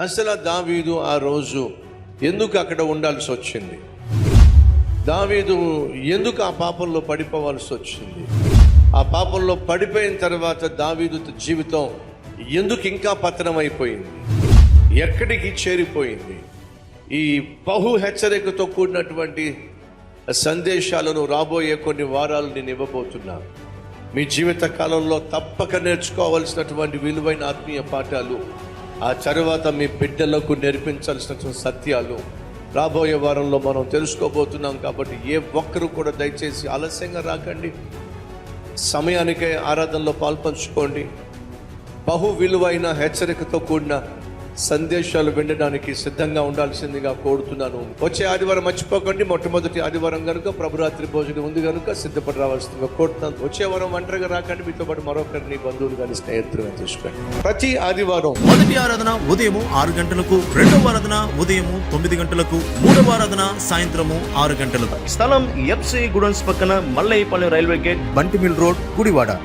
అసలు దావీదు ఆ రోజు ఎందుకు అక్కడ ఉండాల్సి వచ్చింది? దావీదు ఎందుకు ఆ పాపంలో పడిపోవాల్సి వచ్చింది? ఆ పాపంలో పడిపోయిన తర్వాత దావీదు జీవితం ఎందుకు ఇంకా పతనమైపోయింది? ఎక్కడికి చేరిపోయింది? ఈ బహు హెచ్చరికతో కూడినటువంటి సందేశాలను రాబోయే కొన్ని వారాలు నేను ఇవ్వబోతున్నా. మీ జీవిత కాలంలో తప్పక నేర్చుకోవాల్సినటువంటి విలువైన ఆత్మీయ పాఠాలు ఆ తర్వాత మీ బిడ్డలకు నేర్పించాల్సిన సత్యాలు రాబోయే వారంలో మనం తెలుసుకోబోతున్నాం కాబట్టి ఏ ఒక్కరు కూడా దయచేసి ఆలస్యంగా రాకండి. సమయానికే ఆరాధనలో పాల్పంచుకోండి. బహు విలువైన హెచ్చరికతో కూడిన సందేశాలు వినడానికి సిద్ధంగా ఉండాల్సిందిగా కోరుతున్నాను. వచ్చే ఆదివారం మర్చిపోకండి. మొట్టమొదటి ఆదివారం కనుక ప్రభురాత్రి భోజనం ఉంది కనుక సిద్ధపడి రావాల్సిందిగా కోరుతున్నాను. వచ్చే వారం ఒంటరిగా రాకండి. మీతో పాటు మరొకరిని బంధువులు కానీ స్నేహితులుగా తీసుకోండి ప్రతి ఆదివారం మొదటి ఆరాధన ఉదయం ఆరు గంటలకు రెండవ ఆరాధన ఉదయం తొమ్మిది గంటలకు మూడవ ఆరాధన సాయంత్రము ఆరు గంటలకు. స్థలం ఎఫ్సి గుడన్స్ పక్కన మల్లయ్యపల్లి రైల్వే గేట్ బంటిమిల్ రోడ్ గుడివాడ.